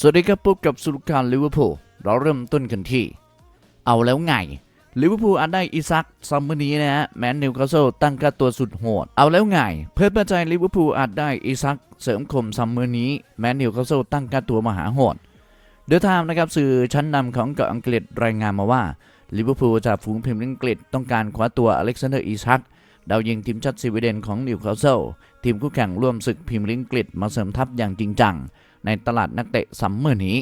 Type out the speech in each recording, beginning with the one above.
สวัสดีครับพบกับสุลการลิเวอร์พูลเราเริ่มต้นกันที่ เอาแล้วไงลิเวอร์พูลอาจได้อิซักซัมเมอร์นี้นะฮะแม้นิวคาสเซิลตั้งค่าตัวสุดโหด เอาแล้วไง เพื่อประจัยลิเวอร์พูลอาจได้อิซักเสริมคมซัมเมอร์นี้แม้นิวคาสเซิลตั้งค่าตัวมหาโหดเดอะไทม์นะครับสื่อชั้นนำของเกาะอังกฤษรายงานมาว่าลิเวอร์พูลจากฝูงพิมพ์อังกฤษต้องการคว้าตัวอเล็กซานเดอร์อิซักดาวยิงทีมชาติสวีเดนของนิวคาสเซิลทีมคู่แข่งร่วมศึกพิมพ์อังกฤษมาเสริมทัพอย่างจริงจัง ในตลาดนักเตะซัมเมอร์นี้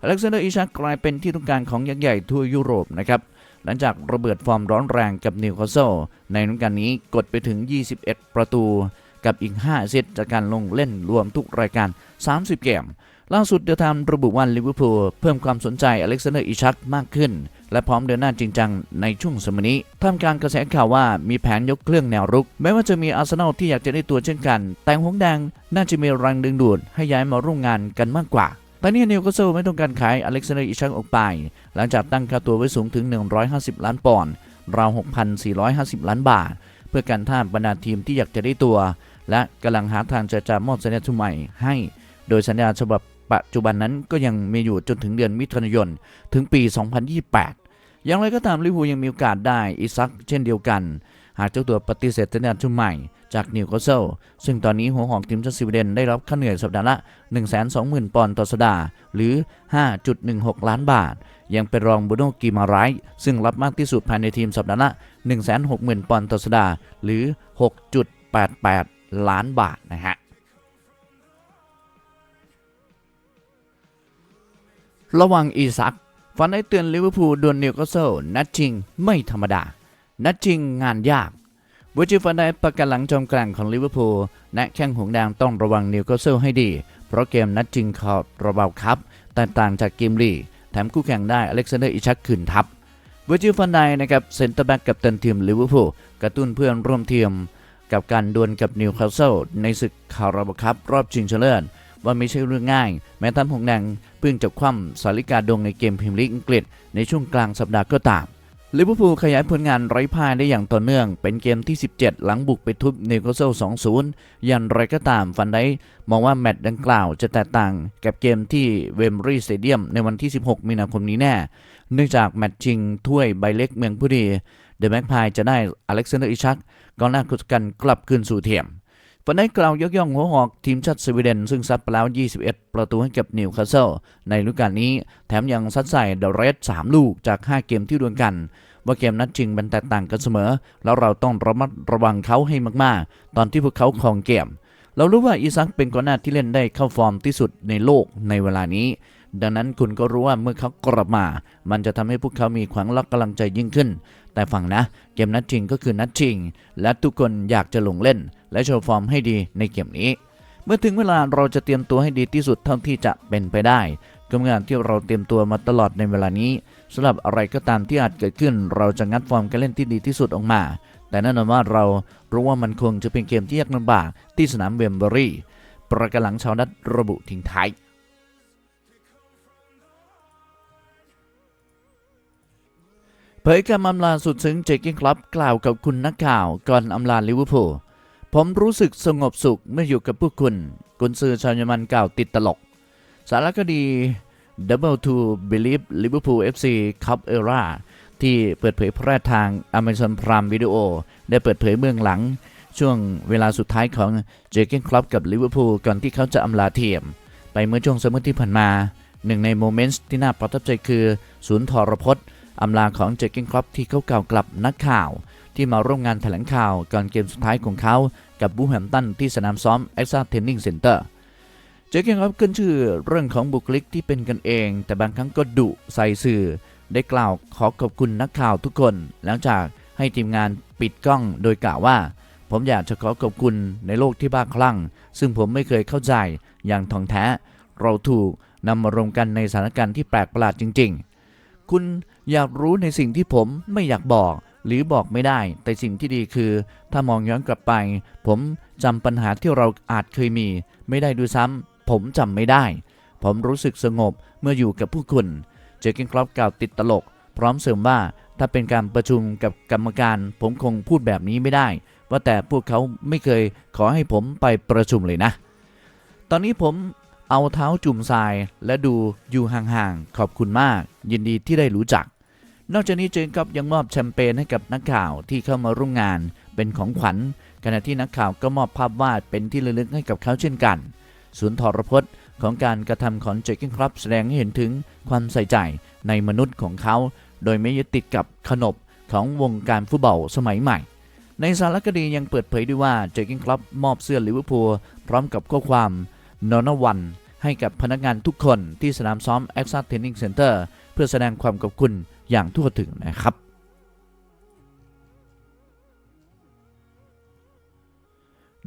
อเล็กซานเดอร์อิชักกลายเป็นที่ต้องการของยักษ์ใหญ่ทั่วยุโรปนะครับ หลังจากระเบิดฟอร์มร้อนแรงกับนิวคาสเซิลในฤดูกาลนี้กดไปถึง 21 ประตูกับอีก 5 เซตจากการลงเล่นรวมทุกรายการ 30 เกม ล่าสุดเดอะไทม์ระบุว่าลิเวอร์พูลเพิ่มความสนใจอเล็กซานเดอร์อิชักมากขึ้น และพร้อมเดินหน้าจริงจังในช่วงสมัยนี้ท่ามกลางกระแสข่าวว่ามีแผนยกเครื่องแนวรุก แม้ว่าจะมีอาร์เซนอลที่อยากจะได้ตัวเช่นกัน แต่หงแดงน่าจะมีแรงดึงดูดให้ย้ายมาร่วมงานกันมากกว่าตอนนี้นิวคาสเซิลไม่ต้องการขายอเล็กซานเดอร์อิชักออกไป หลังจากตั้งค่าตัวไว้สูงถึง 150 ล้านปอนด์ราว 6,450 ล้านบาท เพื่อการท่ามบรรดาทีมที่อยากจะได้ตัว และกำลังหาทางจะจามอบสัญญาชุดใหม่ให้ โดยสัญญาฉบับปัจจุบันนั้นก็ยังมีอยู่จนถึงเดือนมิถุนายนถึงปี 2028 อย่างไรก็ตามลิเวอร์พูลยังมีโอกาสได้อิซักเช่นเดียวกัน หากเจ้าตัวปฏิเสธสัญญาชุดใหม่จากนิวคาสเซิลซึ่งตอนนี้หัวหอกทีมชาติสวีเดนได้รับค่าเหนื่อยสัปดาห์ละ 120,000 ปอนด์ต่อสัปดาห์ หรือ 5.16 ล้านบาท ยังเป็นรองบูโนกิมาไรส์ซึ่งรับมากที่สุดภายในทีมสัปดาห์ละ 160,000 ปอนด์ต่อสัปดาห์ หรือ 6.88 ล้านบาทนะฮะระวังอีซัก ฟันได้เตือนลิเวอร์พูลดวลนิวคาสเซิลนัดจริงไม่ธรรมดา นัดจริงงานยากเวอร์จิฟันได้ประกันหลังจอมกลางของลิเวอร์พูลและแข้งหงแดงต้องระวังนิวคาสเซิลให้ดี เพราะเกมนัดจริงขอระเบาครับแตกต่างจากเกมลีแถมคู่แข่งได้อเล็กซานเดอร์อิชักขืนทัพเวอร์จิฟันไดนะครับเซนเตอร์แบ็กกับตันทีมลิเวอร์พูลกระตุ้นเพื่อนร่วมทีม กับการดวลกับนิวคาสเซิลในศึกคาราบาคัพรอบชิงชนะเลิศ ว่าไม่ใช่เรื่องง่าย แม้ทัพหงแดงเพิ่งจะคว่ำสาริกาดงในเกมพรีเมียร์ลีกอังกฤษในช่วงกลางสัปดาห์ก็ตามลิเวอร์พูลขยายผลงานไร้พ่ายได้อย่างต่อเนื่อง เป็นเกมที่ 17 หลังบุกไปทุบนิวคาสเซิล 2-0อย่างไรก็ตามฟันได้มองว่าแมตช์ดังกล่าวจะแตกต่างกับเกมที่เวมบรีสเตเดียมในวันที่ 16 มีนาคมนี้แน่ เนื่องจากแมตช์ชิงถ้วยใบเล็กเมืองผู้ดี เดอะแม็กพายจะได้อเล็กซานเดอร์อิชักกองหน้าคุกันกลับคืนสู่เทียม ฟันได้กล่าวยกย่องหัวหอกทีมชาติสวีเดน ซึ่งซัดไปแล้ว 21 ประตูให้กับนิวคาสเซิลในฤดูกาลนี้ แถมยังซัดใส่เดอะเรด3 ลูกจาก 5 เกมที่ดวลกันว่าเกมนัดจริงมันแตกต่างกันเสมอ แล้วเราต้องระมัดระวังเขาให้มากๆ ตอนที่พวกเขาครองเกม เรารู้ว่าอีซักเป็นกองหน้าที่เล่นได้เข้าฟอร์มที่สุดในโลกในเวลานี้ ดังนั้นคุณก็รู้ว่าเมื่อเขากลับมา มันจะทำให้พวกเขามีขวัญละกำลังใจยิ่งขึ้น แต่ฟังนะ เกมนัดจริงก็คือนัดจริง และทุกคนอยากจะลงเล่น และโชว์ฟอร์มให้ดีในเกมนี้ เมื่อถึงเวลาเราจะเตรียมตัวให้ดีที่สุดเท่าที่จะเป็นไปได้กำงานที่เราเตรียมตัวมาตลอดในเวลานี้สำหรับอะไรก็ตามที่อาจเกิดขึ้น เราจะงัดฟอร์มการเล่นที่ดีที่สุดออกมา แต่แน่นอนว่าเรารู้ว่ามันคงจะเป็นเกมที่ยากลำบากที่สนามเวมเบอรี่ประกันหลังชาวนัดระบุทิ้งท้ายเผยการอำลาสุดซึ้งเจคกิ้งคลับกล่าวกับคุณนักข่าวก่อนอำลาลิเวอร์พูล ผมรู้สึกสงบสุขเมื่ออยู่กับพวกคุณกุนซือชาวเยอรมันกล่าวติดตลก สารคดี Double to Believe Liverpool FC Cup Era ที่เปิดเผยแพร่ทาง Amazon Prime Video ได้เปิดเผยเบื้องหลัง ช่วงเวลาสุดท้ายของเจเกนคลับกับลิเวอร์พูลก่อนที่เขาจะอำลาทีม ไปเมื่อช่วงซัมเมอร์ที่ผ่านมาหนึ่งในโมเมนต์ที่น่าประทับใจคือ ศูนย์ทรพจน์อำลาของเจเกนคลับที่เขากล่าวกลับนักข่าว ที่มาร่วมงานแถลงข่าวก่อนเกมสุดท้ายของเขากับบูแฮมตันที่สนามซ้อม e x a Training Center เตอร์เจคเกนคลับขึ้นชื่อเรื่องของบุคลิกที่เป็นกันเอง แต่บางครั้งก็ดุใส่สื่อ ได้กล่าวขอขอบคุณนักข่าวทุกคน หลังจากให้ทีมงานปิดกล้องโดยกล่าวว่า ผมอยากจะขอขอบคุณในโลกที่บ้าคลั่ง ซึ่งผมไม่เคยเข้าใจอย่างท่องแท้ เราถูกนำมารวมกันในสถานการณ์ที่แปลกประหลาดจริง ๆ คุณอยากรู้ในสิ่งที่ผมไม่อยากบอก หรือบอกไม่ได้ แต่สิ่งที่ดีคือ ถ้ามองย้อนกลับไป ผมจำปัญหาที่เราอาจเคยมี ไม่ได้ด้วยซ้ำผมจำไม่ได้ ผมรู้สึกสงบเมื่ออยู่กับผู้คุณเจอร์เกนครอปกล่าวติดตลก พร้อมเสริมว่าถ้าเป็นการประชุมกับกรรมการ ผมคงพูดแบบนี้ไม่ได้ ว่าแต่พวกเขาไม่เคยขอให้ผมไปประชุมเลยนะ ตอนนี้ผมเอาเท้าจุ่มทรายและดูอยู่ห่างๆขอบคุณมาก ยินดีที่ได้รู้จัก นอกจากนี้เจนกับยังมอบแชมเปญให้กับนักข่าวที่เข้ามาร่วมงานเป็นของขวัญ ขณะที่นักข่าวก็มอบภาพวาดเป็นที่ระลึกให้กับเขาเช่นกัน ศูนย์ทรพจน์ของการกระทำของเจคิงครับ แสดงให้เห็นถึงความใส่ใจในมนุษย์ของเขา โดยไม่ยึดติดกับขนบของวงการฟุตบอลสมัยใหม่ ในสารคดียังเปิดเผยด้วยว่าเจคิงครับมอบเสื้อลิเวอร์พูลพร้อมกับข้อความนอนวันให้กับพนักงานทุกคนที่สนามซ้อม e x a Training Center เพื่อแสดงความขอบคุณ อย่างทั่วถึงนะครับ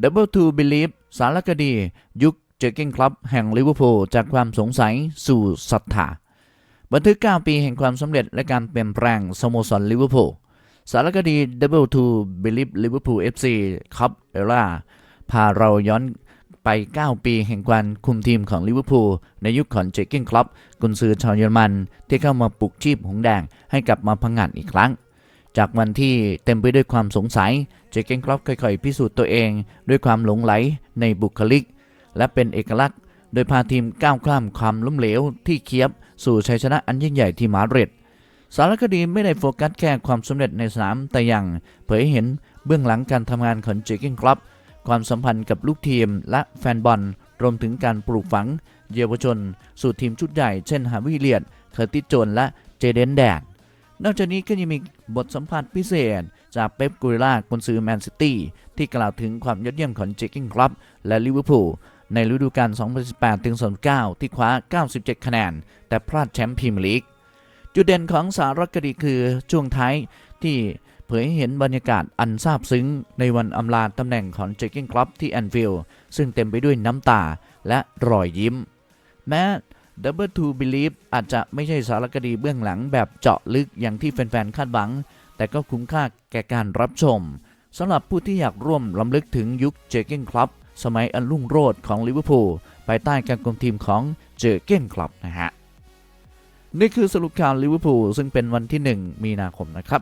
Double to Believe สารคดียุคเจอเก้งคลับแห่งลิเวอร์พูลจากความสงสัยสู่ศรัทธาบันทึก 9 ปีแห่งความสำเร็จและการเปลี่ยนแปลงสโมสรลิเวอร์พูลสารคดี Double to Believe Liverpool FC ครับเอล่าพาเราย้อน ไป 9 ปีแห่งการคุมทีมของลิเวอร์พูลในยุคของเจอเก้งคลับกุนซือชาวเยอรมัน ที่เข้ามาปลุกชีพหงแดงให้กลับมาพังงาดอีกครั้ง จากวันที่เต็มไปด้วยความสงสัย เจเกนครอปค่อยๆ พิสูจน์ตัวเอง ด้วยความหลงไหลในบุคลิก และเป็นเอกลักษณ์ โดยพาทีมก้าวข้ามความล้มเหลวที่เคียบสู่ชัยชนะอันยิ่งใหญ่ที่มาดริดสารคดีไม่ได้โฟกัสแค่ความสำเร็จในสนามแต่ยังเผยเห็นเบื้องหลังการทำงานของเจเกนครอป ความสัมพันธ์กับลูกทีมและแฟนบอล รวมถึงการปลูกฝัง เยาวชน สู่ทีมชุดใหญ่ เช่น ฮาวิเลียด เคอร์ติโจนและเจเดนแดนนอกจากนี้ก็ยังมีบทสัมภาษณ์พิเศษ จากเป๊ปกูริล่ากุนซือแมนซิตี้ที่กล่าวถึงความยอดเยี่ยมของเจคิงคลับและลิเวอร์พูลในฤดูกาล 2018-2019 ที่คว้า 97 คะแนน แต่พลาดแชมป์พรีเมียร์ลีก จุดเด่นของสารคดีคือช่วงท้ายที่ เผยให้เห็นบรรยากาศอันซาบซึ้ง ในวันอำลาตำแหน่งของเจคิงคลับที่แอนฟิลด์ซึ่งเต็มไปด้วยน้ำตาและรอยยิ้ม แม้ Double to Believe อาจจะไม่ใช่สารคดีเบื้องหลังแบบเจาะลึกอย่างที่แฟนๆคาดหวัง แต่ก็คุ้มค่าแก่การรับชมสำหรับผู้ที่อยากร่วมล้ำลึกถึงยุคเจเก้นคลับ สมัยอันรุ่งโรจน์ของลิเวอร์พูลภายใต้การคุมทีมของเจเก้นคลับนะฮะ นี่คือสรุปข่าวลิเวอร์พูลซึ่งเป็นวันที่ 1 มีนาคมนะครับ